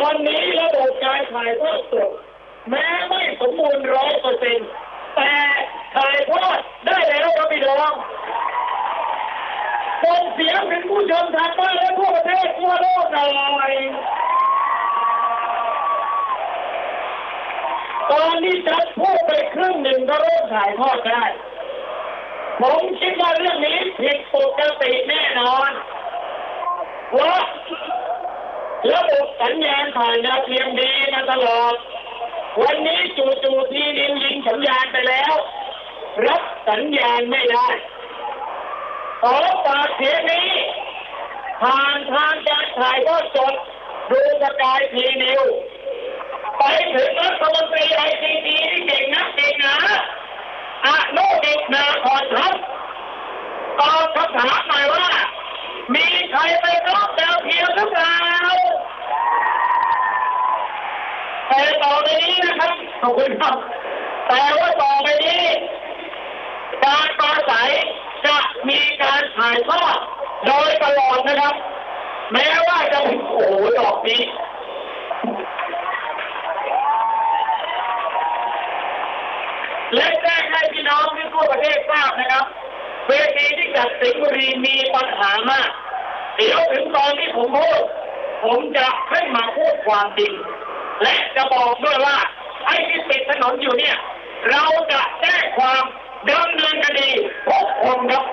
อนนี้ระบบการถ่ายทอดสดแม้ไม่สมบูรณ์ร้อยเปอร์เซ็นต์แต่ถ่ายทอดได้แล้วครับพี่น้องส่งเสียงถึงผู้ชมทางบ้านและทั่วประเทศทั่วโลกหน่อยตอนนี้จัดพูดไปครึ่งหนึ่งก็เริ่มถ่ายทอดได้ ผมคิดว่าเรื่องนี้ผิดปกติแน่นอนว่า ระบบสัญญาณผ่านดาวเทียมดีมาตลอด วันนี้จู่ๆทีดินยิงสัญญาณไปแล้ว รับสัญญาณไม่ได้ขอฝากเสียงนี้ ผ่านทางการถ่ายทอดสดดูสกายทีนิว ไปถึงรัฐมนตรีไอซีทีที่เก่งนะเก่งนะอะโนดิกนาคอนครับตอบคำถามหน่อยว่า มีใครไปรอบดาวเทียมหรือเปล่า แต่ต่อไปนี้นะครับขอบคุณครับแต่ว่าต่อไปนี้ การปราศัยจะมีการถ่ายทอดโดยตลอดนะครับ แม้ว่าจะโอ้โหดอกนี้และแจ้งให้พี่น้องที่ทั่วประเทศทราบนะครับเวทีที่จัดสิงห์บุรีมีปัญหามาก เดี๋ยวถึงตอนที่ผมพูด ผมจะให้มาพูดความจริง และจะบอกด้วยว่าไอ้ที่ติดถนนอยู่เนี่ย เราจะแจ้งความดำเนินคดีพวกคนครับ